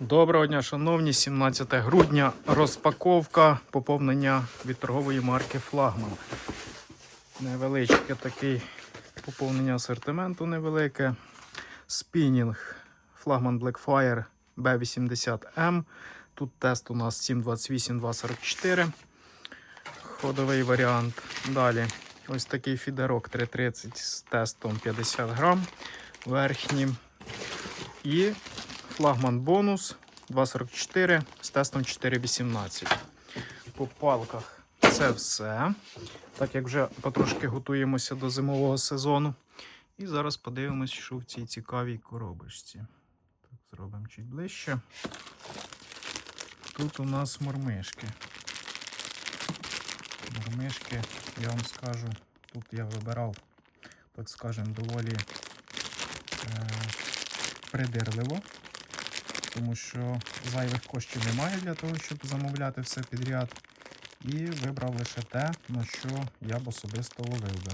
Доброго дня, шановні, 17 грудня. Розпаковка поповнення від торгової марки Флагман. Невеличке такий поповнення асортименту невелике. Спінінг Флагман Blackfire B80M. Тут тест у нас 728-244. Ходовий варіант. Далі ось такий фідерок 330 з тестом 50 грам верхнім. І флагман бонус 244 з тестом 4,18. По палках це все. Так як вже потрошки готуємося до зимового сезону. І зараз подивимось, що в цій цікавій коробочці. Так, зробимо чуть ближче. Тут у нас мормишки. Мормишки, я вам скажу, тут я вибирав, так скажемо, доволі е, придирливо тому що зайвих коштів немає для того, щоб замовляти все підряд. І вибрав лише те, на що я б особисто ловив би,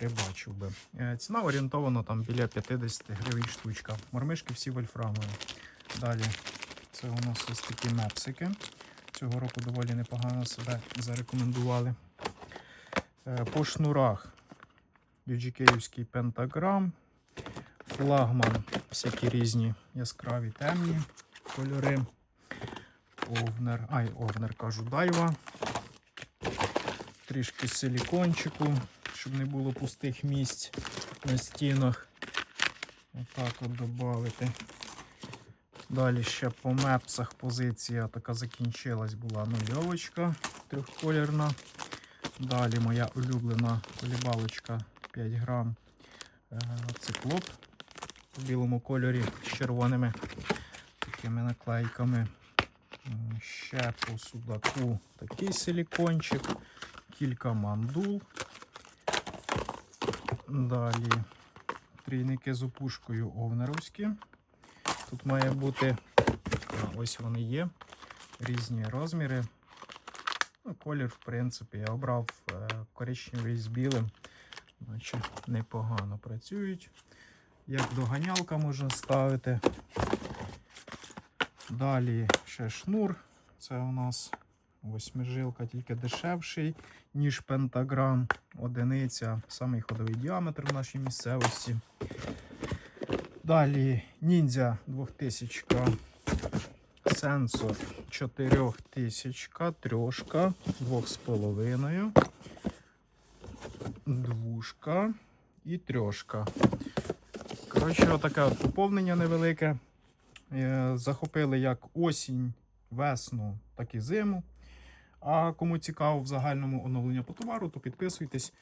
рибачив би. Е, Ціна орієнтована там біля 50 гривень штучка. Мормишки всі вольфрамові. Далі це у нас ось такі мепсики. Цього року доволі непогано себе зарекомендували. Е, По шнурах UGK-івський пентаграм, флагман, всякі різні яскраві темні кольори. Овнер, ай, овнер кажу, дайва. Трішки силікончику, щоб не було пустих місць на стінах. Отак от додати. Далі ще по мепсах позиція така закінчилась, була нульовочка трьохколірна. Далі моя улюблена колібалочка 5 грам е, циклоп в білому кольорі з червоними такими наклейками. Ще по судаку такий силікончик, кілька мандул. Далі трійники з опушкою овнеровські. Тут має бути, ось вони є, різні розміри. Ну, колір, в принципі, я обрав е, коричневий з білим, наче непогано працюють. Як доганялка можна ставити. Далі ще шнур. Це у нас восьмижилка, тільки дешевший, ніж пентаграм. Одиниця, самий ходовий діаметр в нашій місцевості. Далі ніндзя 2000 сенсор 4000, трьошка, 2,5, двушка і трьошка. Коротше, таке поповнення невелике. Е, Захопили як осінь, весну, так і зиму. А кому цікаво в загальному оновлення по товару, то підписуйтесь.